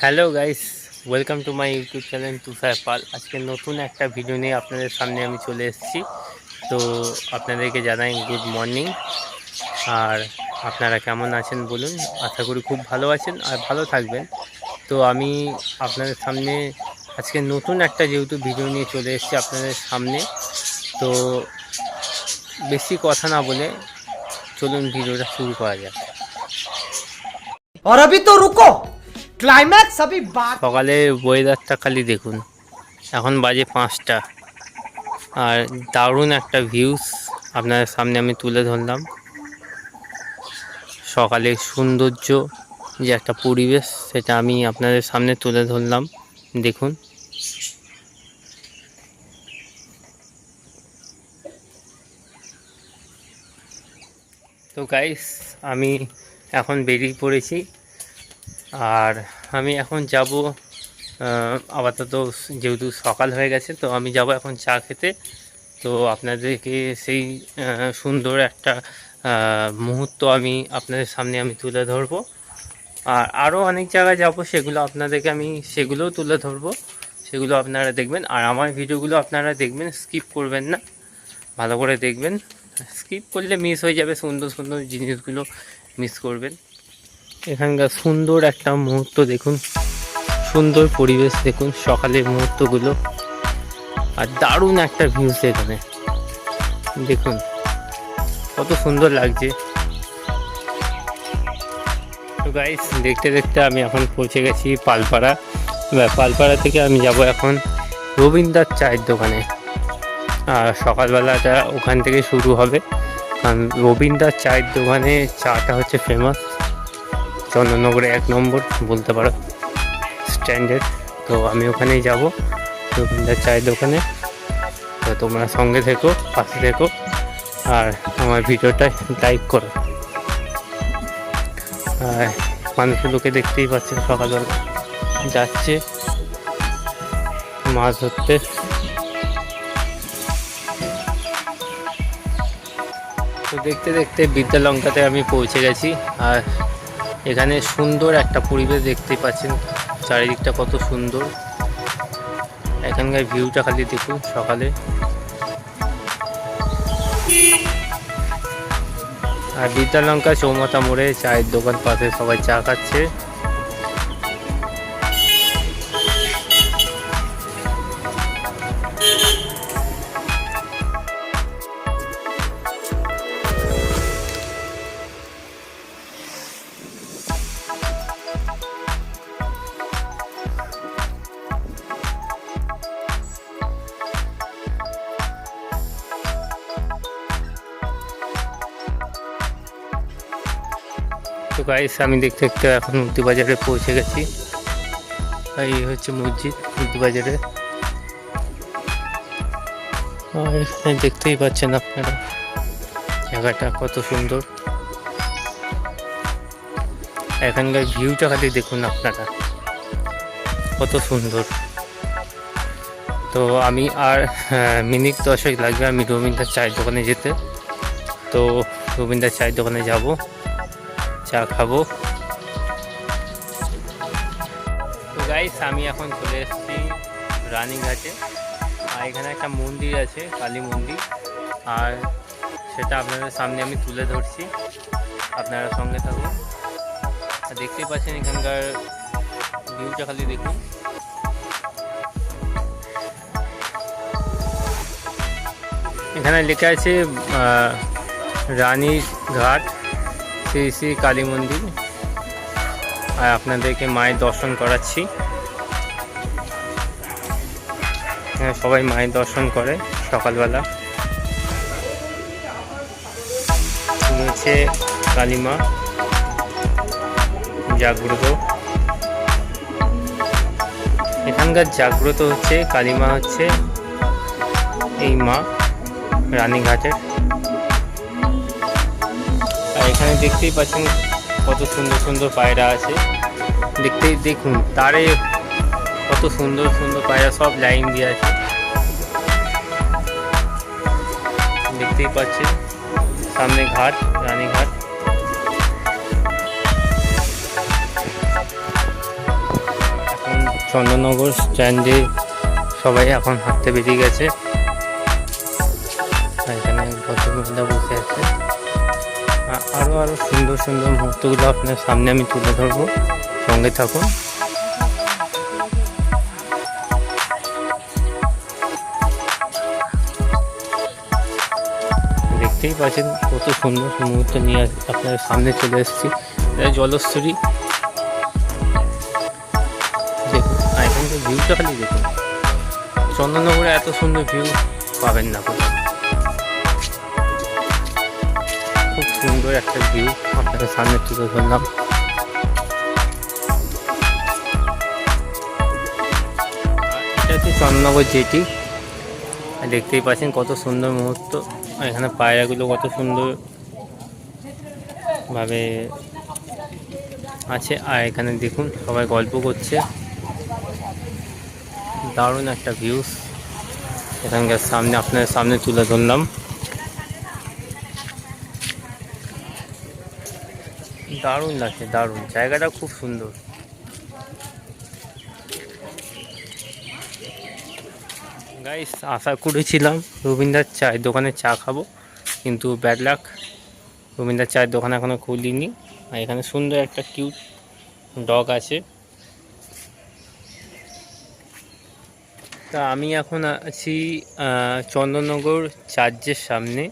hello guys welcome to my YouTube channel Tushar Pal আজকে নতুন একটা ভিডিও নিয়ে আপনাদের সামনে আমি চলে এসেছি তো আপনাদেরকে জানাই গুড মর্নিং আর আপনারা কেমন আছেন বলুন আশা করি খুব ভালো আছেন আর ভালো থাকবেন তো আমি আপনাদের সামনে আজকে নতুন একটা যেহেতু ভিডিও নিয়ে চলে এসেছি আপনাদের সামনে তো বেশি কথা না বলে চলুন ভিডিওটা শুরু করা যাক और अभी तो रुको ক্লাইম্যাক্স আমি সকালে ওয়েদারটা খালি দেখুন। এখন বাজে পাঁচটা। আর দারুণ একটা ভিউস আপনাদের সামনে আমি তুলে ধরলাম। সকালে সৌন্দর্য যে একটা পরিবেশ, সেটা আমি আপনাদের সামনে তুলে ধরলাম। দেখুন। তো গাইস আমি এখন বেরিয়ে পড়েছি। আর আমি এখন যাব আপাতত যেহেতু সকাল হয়ে গেছে, তো আমি যাব এখন চা খেতে। তো আপনাদেরকে সেই সুন্দর একটা মুহূর্ত আমি আপনাদের সামনে আমি তুলে ধরবো। আর আরও অনেক জায়গায় যাব, সেগুলো আপনাদেরকে আমি সেগুলোও তুলে ধরবো। সেগুলো আপনারা দেখবেন। আর আমার ভিডিওগুলো আপনারা দেখবেন, স্কিপ করবেন না। ভালো করে দেখবেন। স্কিপ করলে মিস হয়ে যাবে, সুন্দর সুন্দর জিনিসগুলো মিস করবেন। এখানকার সুন্দর একটা মুহূর্ত দেখুন। সুন্দর পরিবেশ দেখুন সকালের মুহূর্তগুলো। আর দারুণ একটা ভিউস এখানে দেখুন, কত সুন্দর লাগছে। তো গাইস দেখতে দেখতে আমি এখন পৌঁছে গেছি পালপাড়া। পালপাড়া থেকে আমি যাব এখন রবীন্দ্রার চায়ের দোকানে। আর সকালবেলাটা ওখান থেকে শুরু হবে। কারণ রবীন্দ্রার চায়ের দোকানে চাটা হচ্ছে ফেমাস চন্দননগরে এক নম্বর, বলতে পারো স্ট্যান্ডার্ড। তো আমি ওখানেই যাব রবীন্দ্র চায়ের দোকানে। তো তোমরা সঙ্গে থেকো, পাশে থেকো, আর আমার ভিডিওটা লাইক করো। আর মানুষের লোকে দেখতেই পাচ্ছেন সকালবেলা। যাচ্ছে মাছ ধরতে। তো দেখতে দেখতে বিদ্যালঙ্কাতে আমি পৌঁছে গেছি, আর এখানে সুন্দর একটা পরিবেশ দেখতে পাচ্ছেন। চারিদিকটা কত সুন্দর। এখানকার ভিউটা খালি দেখুন সকালে। আর বিদ্যালঙ্কা চৌমাথা মোড়ে চায়ের দোকান পাশে সবাই চা খাচ্ছে। গাইস আমি দেখতে দেখতে এখন মুক্তি বাজারে পৌঁছে গেছি। এই হচ্ছে মসজিদ মুক্তি বাজারে। এখানে দেখতেই পাচ্ছেন আপনারা জায়গাটা কত সুন্দর। এখানকার ভিউটা খালি দেখুন আপনারা কত সুন্দর। তো আমি আর আহ, মিনিট দশেক লাগবে আমি রবীন্দ্র চায়ের দোকানে যেতে। তো রবীন্দ্র চায়ের দোকানে যাব। চা খাব। তো গাইস আমি এখন চলে এসেছি রানীঘাটে আর এখানে একটা মন্দির আছে, কালী মন্দির। আর সেটা আপনাদের সামনে আমি তুলে ধরছি। আপনারা সঙ্গে থাকুন। আর দেখতেই পাচ্ছেন এখানকার ভিউটা খালি দেখুন। এখানে লেখা আছে রানীর ঘাট। শ্রী শ্রী কালী মন্দির। আর আপনাদেরকে মায়ের দর্শন করাচ্ছি। হ্যাঁ সবাই মায়ের দর্শন করে সকালবেলা। হচ্ছে কালীমা জাগ্রত। এখানকার জাগ্রত হচ্ছে কালীমা হচ্ছে এই মা রানীঘাটের। এখানে দেখতেই পাচ্ছেন কত সুন্দর সুন্দর পায়রা আছে। দেখতেই দেখুন, তারে কত সুন্দর সুন্দর পায়রা সব লাইন দিয়ে আছে। দেখতেই পাচ্ছেন, সামনে ঘাট, রানীঘাট। চন্দননগর স্ট্যান্ডে সবাই এখন হাঁটতে বেরিয়ে গেছে। এখানে ভদ্রমহিলা বসে আছে আ- আরও আরও সুন্দর সুন্দর মুহূর্তগুলো আপনার সামনে আমি তুলে ধরবো। সঙ্গে থাকুন। দেখতেই পাচ্ছেন কত সুন্দর মুহূর্ত নিয়ে আপনার সামনে চলে এসেছি। এটা জলস্থরী দেখুন এখানকার ভিউটা খালি দেখুন। চন্দননগরে এত সুন্দর ভিউ পাবেন না কোথাও। সুন্দর একটা ভিউ আপনাদের সামনে তুলে ধরলাম। এটা হচ্ছে চন্দননগর জেটি। দেখতেই পাচ্ছেন কত সুন্দর মুহূর্ত। এখানে পায়রাগুলো কত সুন্দর ভাবে আছে। আর এখানে দেখুন, সবাই গল্প করছে। দারুণ একটা ভিউস এখানকার সামনে আপনার সামনে তুলে ধরলাম। দারুণ লাগছে, দারুণ। জায়গাটা খুব সুন্দর। গাইস আশা করেছিলাম রবীন্দ্রার চায়ের দোকানে চা খাব, কিন্তু ব্যাড লাক রবীন্দ্রার চায়ের দোকান এখনও খুলিনি। আর এখানে সুন্দর একটা কিউট ডগ আছে। তা আমি এখন আছি চন্দননগর চার্চের সামনে।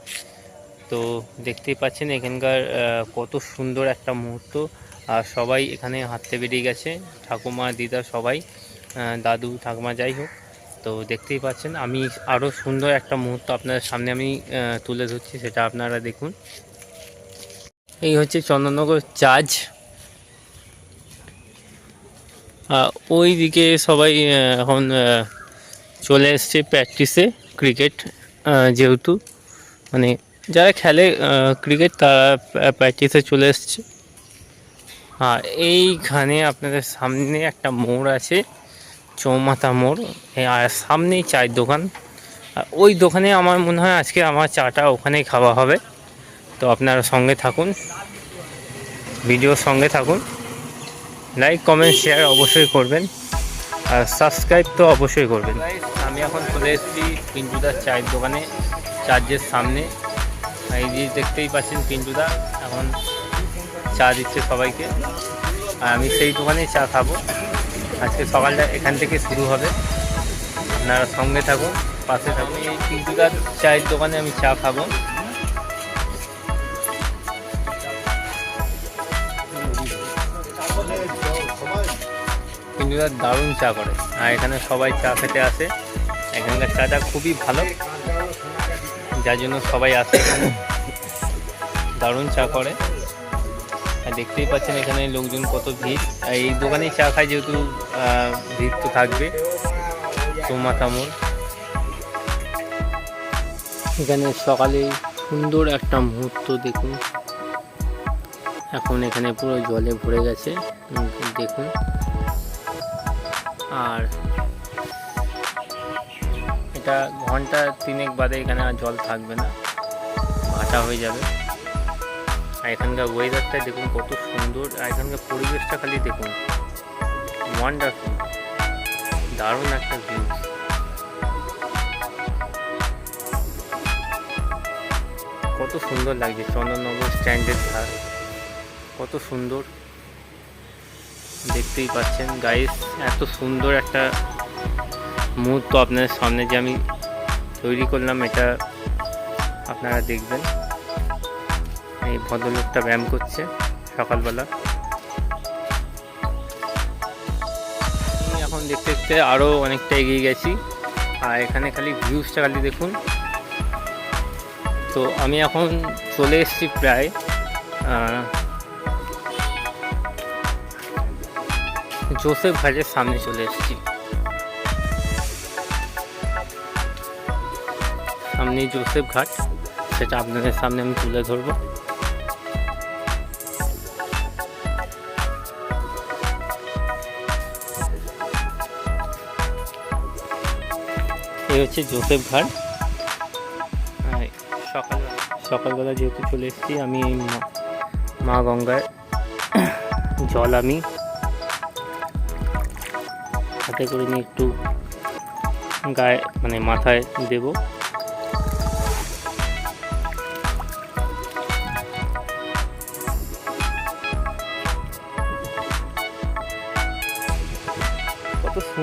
তো দেখতেই পাচ্ছেন এখানকার কত সুন্দর একটা মুহূর্ত। আর সবাই এখানে হাঁটতে বেরিয়ে গেছে, ঠাকুমা, দিদা সবাই দাদু, ঠাকুমা যাই হোক। তো দেখতেই পাচ্ছেন, আমি আরও সুন্দর একটা মুহূর্ত আপনাদের সামনে আমি তুলে ধরছি, সেটা আপনারা দেখুন। এই হচ্ছে চন্দননগর চার্চ। ওই দিকে সবাই এখন চলে এসছে প্র্যাকটিসে ক্রিকেট যেহেতু। মানে যারা খেলে ক্রিকেট তারা প্র্যাকটিসে চলে এসছে। হ্যাঁ এইখানে আপনাদের সামনে একটা মোড় আছে, চৌমাথা মোড়। আর সামনেই চায়ের দোকান। ওই দোকানে আমার মনে হয় আজকে আমার চাটা ওখানেই খাওয়া হবে। তো আপনারা সঙ্গে থাকুন, ভিডিওর সঙ্গে থাকুন। লাইক কমেন্ট শেয়ার অবশ্যই করবেন। আর সাবস্ক্রাইব তো অবশ্যই করবেন। আমি এখন চলে এসেছি পিন্টুদার চায়ের দোকানে, চার্জের সামনে। এই যে দেখতেই পাচ্ছেন পিন্টুদা, এখন চা দিচ্ছে সবাইকে। আর আমি সেই দোকানেই চা খাব। আজকে সকালটা এখান থেকে শুরু হবে। আপনারা সঙ্গে থাকুন পাশে থাকুন এই পিন্টুদার চায়ের দোকানে আমি চা খাব। পিন্টুদার দারুণ চা করে। আর এখানে সবাই চা খেতে আসে। এখানকার চাটা খুবই ভালো। যার জন্য সবাই আসে দারুণ চা করে। আর দেখতেই পাচ্ছেন এখানে লোকজন কত ভিড়। এই দোকানেই চা খায় যেহেতু ভিড় তো থাকবে। চৌমাথা মোড় এখানে সকালে সুন্দর একটা মুহূর্ত দেখুন। এখন এখানে পুরো জলে ভরে গেছে। দেখুন। আর এটা ঘণ্টা তিনেক বাদে এখানে আর জল থাকবে না। ভাটা হয়ে যাবে। আর এখানকার ওয়েদারটা দেখুন কত সুন্দর। আর এখানকার পরিবেশটা খালি দেখুন। ওয়ান্ডারফুল দারুণ একটা ভিউ কত সুন্দর লাগছে। চন্দননগর স্ট্যান্ডের ধার কত সুন্দর। দেখতেই পাচ্ছেন। গাইস এত সুন্দর একটা মুহূর্ত আপনাদের সামনে যে আমি তৈরি করলাম, এটা আপনারা দেখবেন। এই ভদ্রলোকটা ব্যায়াম করছে সকালবেলা। এখন দেখতে দেখতে আরও অনেকটা এগিয়ে গেছি। আর এখানে খালি ভিউজটা খালি দেখুন। তো আমি এখন চলে এসেছি প্রায় জোসেফ ঘাটের সামনে চলে এসেছি। সামনেই জোসেফ ঘাট, সেটা আপনাদের সামনে আমি তুলে ধরবো। এই হচ্ছে জোসেফ ঘাট। সকালবেলা সকালবেলা যেহেতু চলে এসেছি, আমি এই মা গঙ্গায় জল আমি হাতে করে নিয়ে একটু গায়ে মানে মাথায় দেব।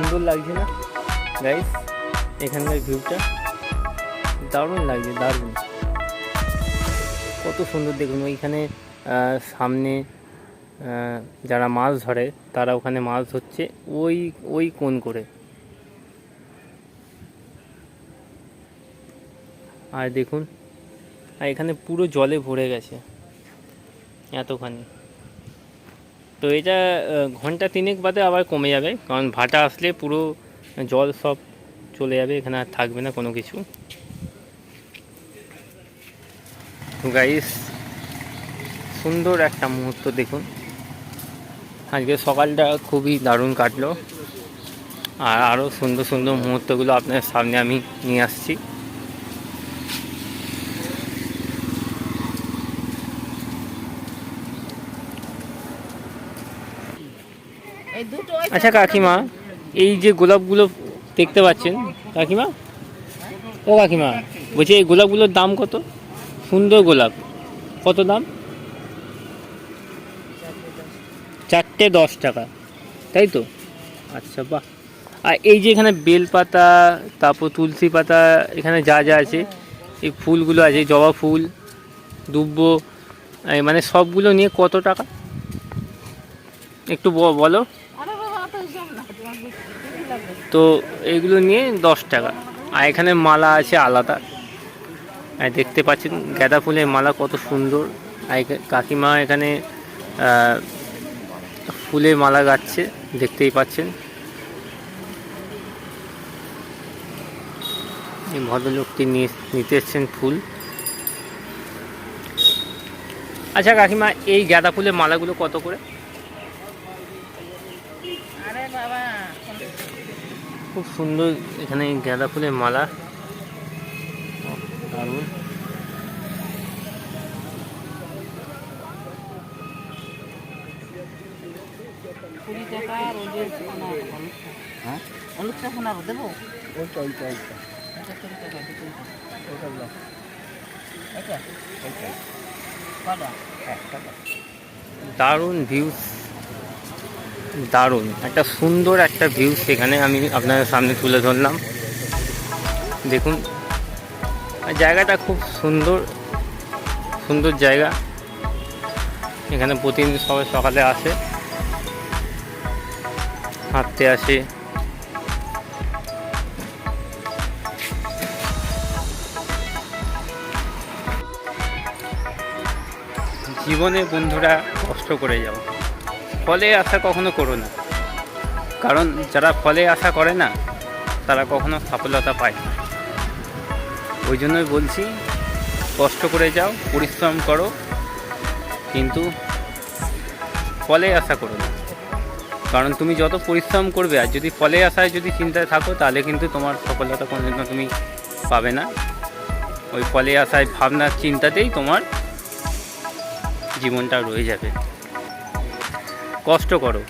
সুন্দর লাগছে না? গাইস এখানকার ভিউটা দারুণ লাগছে, দারুণ। কত সুন্দর দেখুন, ওইখানে সামনে যারা মাছ ধরে, তারা ওখানে মাছ ধরছে, ওই ওই কোন করে। আর দেখুন, আর এখানে পুরো জলে ভরে গেছে, এতখানি। তো এটা ঘণ্টা তিনেক বাদে আবার কমে যাবে, কারণ ভাটা আসলে পুরো জল সব চলে যাবে, এখানে আর থাকবে না কোনো কিছু। গাইস সুন্দর একটা মুহূর্ত দেখুন। আজকে সকালটা খুবই দারুণ কাটলো। আর আরও সুন্দর সুন্দর মুহূর্তগুলো আপনার সামনে আমি নিয়ে আসছি এই দুটো ওই আচ্ছা কাকিমা, এই যে গোলাপগুলো দেখতে পাচ্ছেন, কাকিমা? ও কাকিমা, বলছি এই গোলাপগুলোর দাম কত? সুন্দর গোলাপ। কত দাম? চারটে দশ টাকা। তাই তো? আচ্ছা বাহ। আর এই যে এখানে বেলপাতা, তারপর তুলসী পাতা, এখানে যা যা আছে, এই ফুলগুলো আছে, জবা ফুল, দুব্ব মানে সবগুলো নিয়ে কত টাকা? একটু বলো আরে বাবা অত হিসাব না তোমার বেশি লাগবে তো এইগুলো নিয়ে দশ টাকা। আর এখানে মালা আছে আলাদা। আর দেখতে পাচ্ছেন গাঁদা ফুলের মালা কত সুন্দর। আর কাকিমা এখানে ফুলের মালা গাচ্ছে, দেখতেই পাচ্ছেন। এই ভদ্রলোকটি নিয়ে, নিতে এসছেন ফুল। আচ্ছা কাকিমা, এই গাঁদা ফুলের মালাগুলো কত করে? খুব সুন্দর এখানে গাঁদা ফুলের মালা। দারুণ। কুড়ি টাকা হ্যাঁ? দেবো? ওইটা ওইটা ওইটা এটা টাকা দুটো। এটা কটা? দারুণ ভিউস। দারুণ। একটা সুন্দর একটা ভিউ সেখানে আমি আপনাদের সামনে তুলে ধরলাম। দেখুন জায়গাটা খুব সুন্দর সুন্দর জায়গা। এখানে প্রতিদিন সবাই সকালে আসে, হাঁটতে আসে। জীবনে বন্ধুরা কষ্ট করে যাও। ফলে আশা কখনো করো না। কারণ যারা ফলে আশা করে না, তারা কখনো সফলতা পায় না। ওই জন্যই বলছি, কষ্ট করে যাও, পরিশ্রম করো, কিন্তু ফলে আশা করো না। কারণ তুমি যত পরিশ্রম করবে, আর যদি ফলে আশায় যদি চিন্তায় থাকো, তাহলে কিন্তু তোমার সফলতা কোনোদিনও তুমি পাবে না। ওই ফলে আশায় ভাবনার চিন্তাতেই তোমার জীবনটা রয়ে যাবে। কষ্ট করো।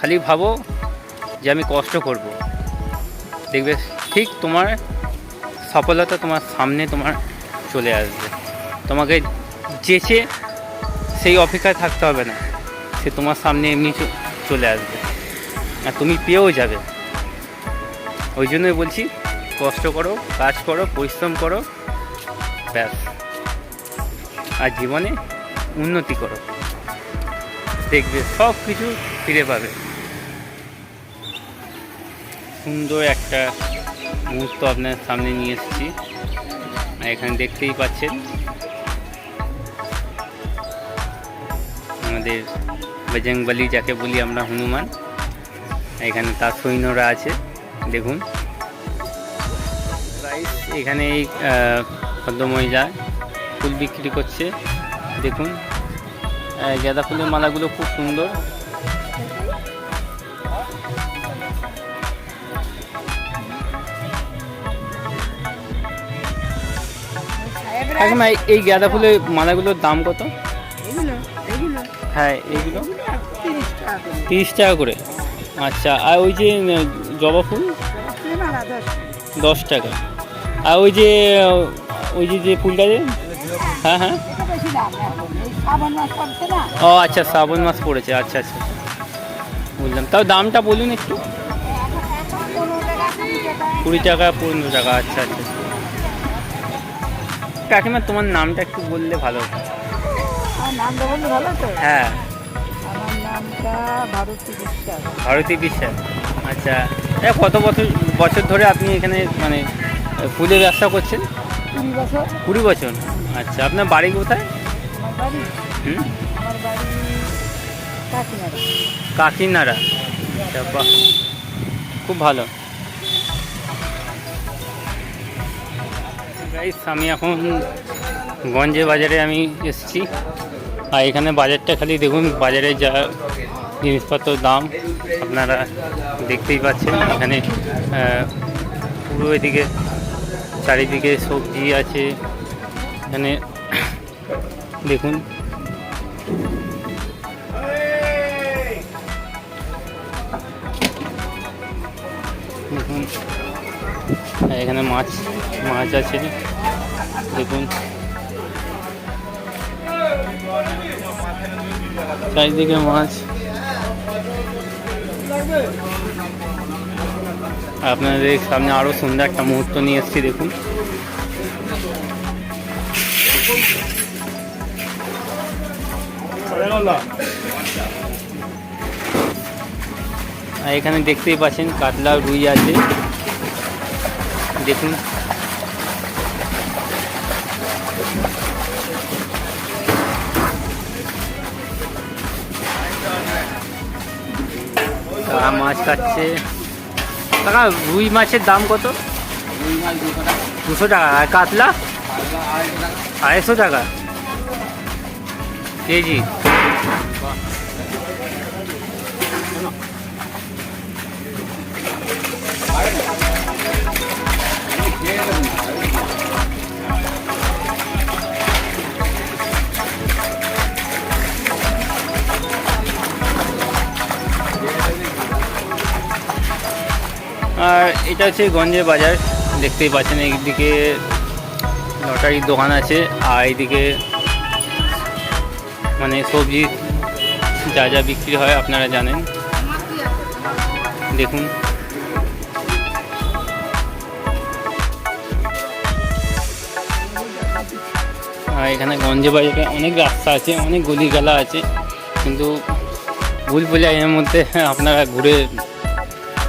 খালি ভাবো যে আমি কষ্ট করব। দেখবে ঠিক তোমার সফলতা তোমার সামনে তোমার চলে আসবে। তোমাকে যেচে সেই অপেক্ষায় থাকতে হবে না। সে তোমার সামনে এমনি চলে আসবে। আর তুমি পেয়েও যাবে। ওই জন্যই বলছি, কষ্ট করো, কাজ করো, পরিশ্রম করো, ব্যাস। আর জীবনে উন্নতি করো। দেখবে সব কিছু ফিরে পাবে। সুন্দর একটা মুহূর্ত আপনার সামনে নিয়ে এসেছি। এখানে দেখতেই পাচ্ছেন, আমাদের বজরংবলী যাকে বলি আমরা, হনুমান। এখানে তার সৈন্যরা আছে, দেখুন। এখানে এই ভদ্রমহিলা ফুল বিক্রি করছে, দেখুন। গাঁদা ফুলের মালাগুলো খুব সুন্দর। কাকিমা এই- গাঁদা ফুলের মালাগুলোর দাম কত? হ্যাঁ এইগুলো তিরিশ টাকা করে। তিরিশ টাকা করে। আচ্ছা আর ওই যে জবা ফুল? দশ টাকা। আর ওই যে ওই যে যে ফুলটা যে? হ্যাঁ হ্যাঁ ও আচ্ছা শ্রাবণ মাস পড়েছে আচ্ছা আচ্ছা। বুঝলাম। তাও দামটা বলুন একটু। কুড়ি টাকা পনেরো টাকা আচ্ছা আচ্ছা। কাকিমা তোমার নামটা একটু বললে ভালো হতো। হ্যাঁ। ভারতী বিশ্বাস। আচ্ছা। এ কত বছর বছর ধরে আপনি এখানে মানে ফুলের ব্যবসা করছেন? কুড়ি বছর। আচ্ছা আপনার বাড়ি কোথায়? আমার বাড়ি? হুম আমার বাড়ি কাকিনাড়া। কাকিনাড়া? বাহ খুব ভালো। গাইস আমি এখন গঞ্জে বাজারে আমি এসেছি। আর এখানে বাজারটা খালি দেখুন বাজারে যা জিনিসপত্র দাম আপনারা দেখতেই পাচ্ছেন। এখানে পুরো এদিকে চারিদিকে সবজি আছে। এখানে দেখুন দেখুন আর এখানে মাছ মাছ আছে দেখুন চারিদিকে মাছ আর আপনাদের সামনে আরও সুন্দর একটা মুহূর্ত নিয়ে এসেছি দেখুন আর এখানে দেখতেই পাচ্ছেন কাতলা রুই আছে। দেখুন। তারা মাছ খাচ্ছে কাকা, রুই মাছের দাম কত? দুশো টাকা। আর কাতলা? আড়াইশো টাকা। কেজি? আর এটা হচ্ছে গঞ্জের বাজার দেখতেই পাচ্ছেন। এইদিকে লটারির দোকান আছে আর এইদিকে মানে সবজি যা যা বিক্রি হয় আপনারা জানেন। দেখুন। আর এখানে গঞ্জে বাজারে অনেক রাস্তা আছে, অনেক গলিগালা আছে, কিন্তু ভুল বলে এর মধ্যে আপনারা ঘুরে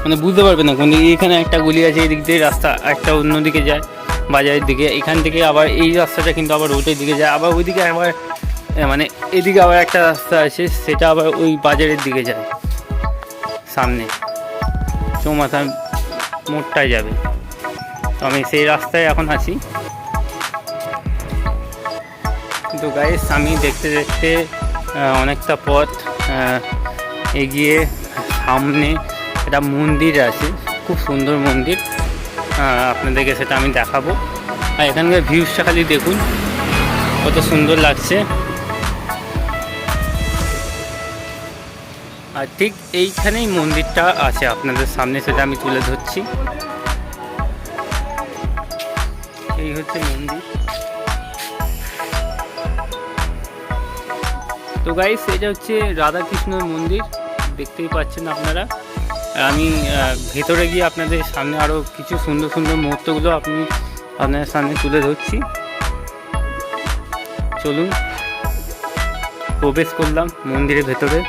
মানে বুঝতে পারবেন না। কোন এখানে একটা গলি আছে এই দিক দিয়ে রাস্তা, একটা অন্যদিকে যায় বাজারের দিকে। এখান থেকে আবার এই রাস্তাটা কিন্তু আবার রোডের দিকে যায়, আবার ওইদিকে আবার মানে এদিকে আবার একটা রাস্তা আছে, সেটা আবার ওই বাজারের দিকে যায়। সামনে। চৌমাথা মোড়টায় যাবে। তো আমি সেই রাস্তায় এখন আছি। কিন্তু গাইস আমি দেখতে দেখতে অনেকটা পথ এগিয়ে সামনে একটা মন্দির আছে। খুব সুন্দর মন্দির। আপনাদেরকে সেটা আমি দেখাবো। আর এখানকার ভিউজটা খালি দেখুন। কত সুন্দর লাগছে। আর ঠিক এইখানেই মন্দিরটা আছে আপনাদের সামনে, সেটা আমি তুলে ধরছি। এই হচ্ছে মন্দির। তো গাইস এটা হচ্ছে রাধাকৃষ্ণর মন্দির, দেখতেই পাচ্ছেন আপনারা। আমি ভেতরে গিয়ে আপনাদের সামনে আরও কিছু সুন্দর সুন্দর মুহূর্তগুলো আপনি আপনাদের সামনে তুলে ধরছি। চলুন, প্রবেশ করলাম মন্দিরের ভেতরে।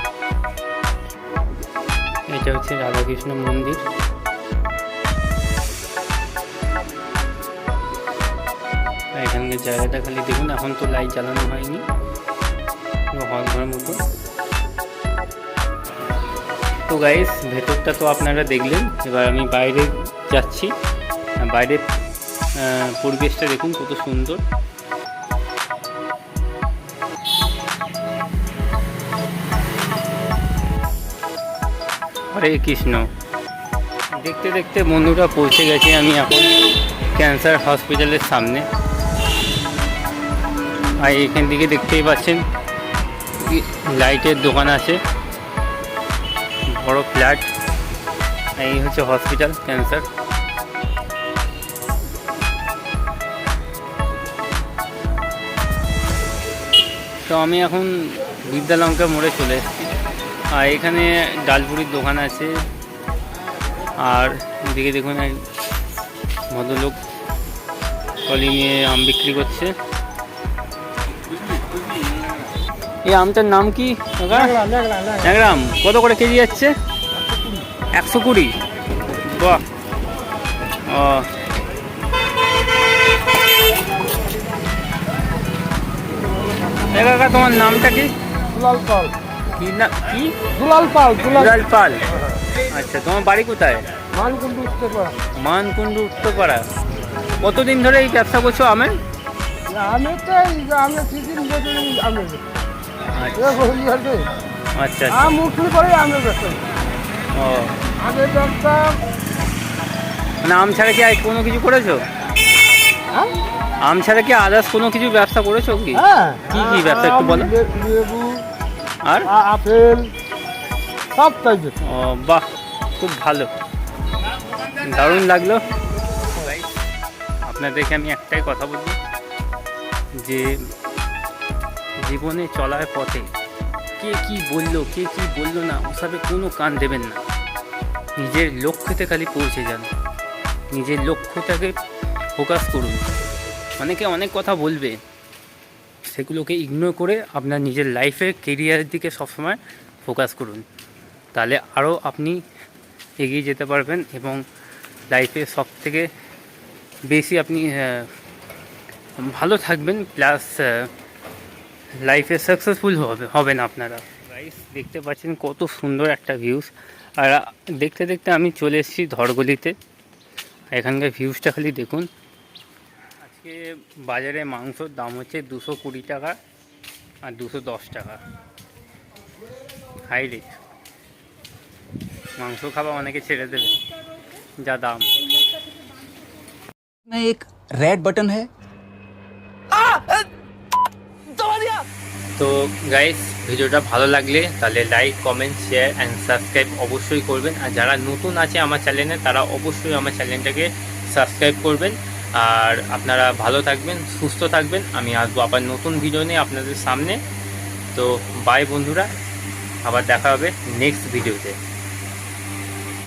এটা হচ্ছে রাধাকৃষ্ণ মন্দির। এখানকার জায়গাটা খালি দেখুন, এখন তো লাইট জ্বালানো হয়নি। পুরো হল ঘরের মতো। তো গাইস ভেতরটা তো আপনারা দেখলেন। এবার আমি বাইরে যাচ্ছি। বাইরের পরিবেশটা দেখুন কত সুন্দর। হরে কৃষ্ণ। দেখতে দেখতে বন্ধুরা পৌঁছে গেছি আমি এখন ক্যান্সার হসপিটালের সামনে। আর এখান থেকে দেখতেই পাচ্ছেন লাইটের দোকান আছে। বড় ফ্ল্যাট। এই হচ্ছে হসপিটাল, ক্যান্সার। তো আমি এখন বিদ্যালঙ্কা মোড়ে চলে এসেছি। আর এখানে ডালপুরির দোকান আছে। আর এদিকে দেখুন এক ভদ্রলোক টলি নিয়ে আম বিক্রি করছে। এই আমটার নাম কি? ন্যাংরাম। কত করে কেজি যাচ্ছে? একশো কুড়ি। বাহ। ও। কাকা, তোমার নামটা কি? পাল। কি না কি? দুলাল পাল দুলাল। পাল। আচ্ছা তোমার বাড়ি কোথায়? মানকুণ্ডু উত্তরপাড়া। কতদিন ধরে এই ব্যবসা করছ আমের আমি তো আমি সিজন আমি। আচ্ছা। হচ্ছে আচ্ছা আম উঠলে পরে আমি ব্যবসা ও। ব্যবসা। মানে আম ছাড়া কি আর কোনো কিছু করেছ? হ্যাঁ? আম ছাড়া কি আদার্স কোনো কিছু ব্যবসা করেছ কি? হ্যাঁ। কি কি ব্যবসা একটু বলো? লেবু আর? আপেল সব টাইপের ও বাহ খুব ভালো। দারুণ লাগল। আপনাদেরকে আমি একটাই কথা বলব যে জীবনে চলার পথে কে কি বলল কে কি বলল না ওসবে কোনো কান দেবেন না। নিজের লক্ষ্যতে খালি পৌঁছে যান। নিজের লক্ষ্যটাকে ফোকাস করুন। অনেকে অনেক কথা বলবে সেগুলোকে ইগনোর করে আপনার নিজের লাইফে কেরিয়ারের দিকে সবসময় ফোকাস করুন। তাহলে আরও আপনি এগিয়ে যেতে পারবেন এবং লাইফে সব থেকে বেশি আপনি ভালো থাকবেন প্লাস লাইফে সাকসেসফুল হবে, হবেন আপনারা। গাইস দেখতে পাচ্ছেন কত সুন্দর একটা ভিউজ আর, দেখতে দেখতে আমি চলে এসেছি ধরগলিতে। এখানকার ভিউজটা খালি দেখুন। আজকে বাজারে মাংসর দাম হচ্ছে দুশো কুড়ি টাকা আর দুশো দশ টাকা। হাই রেট মাংস খাওয়া অনেকে ছেড়ে দেবে যা দাম। এক রেড বাটন হ্যাঁ তো গাইস ভিডিওটা ভালো লাগলে তাহলে like comment share and subscribe অবশ্যই করবেন। আর যারা নতুন আছে আমার চ্যানেলে তারা অবশ্যই আমার চ্যানেলটাকে সাবস্ক্রাইব করবেন। আর আপনারা ভালো থাকবেন, সুস্থ থাকবেন। আমি আসব আবার নতুন ভিডিও নিয়ে আপনাদের সামনে। তো বাই বন্ধুরা, আবার দেখা হবে নেক্সট ভিডিওতে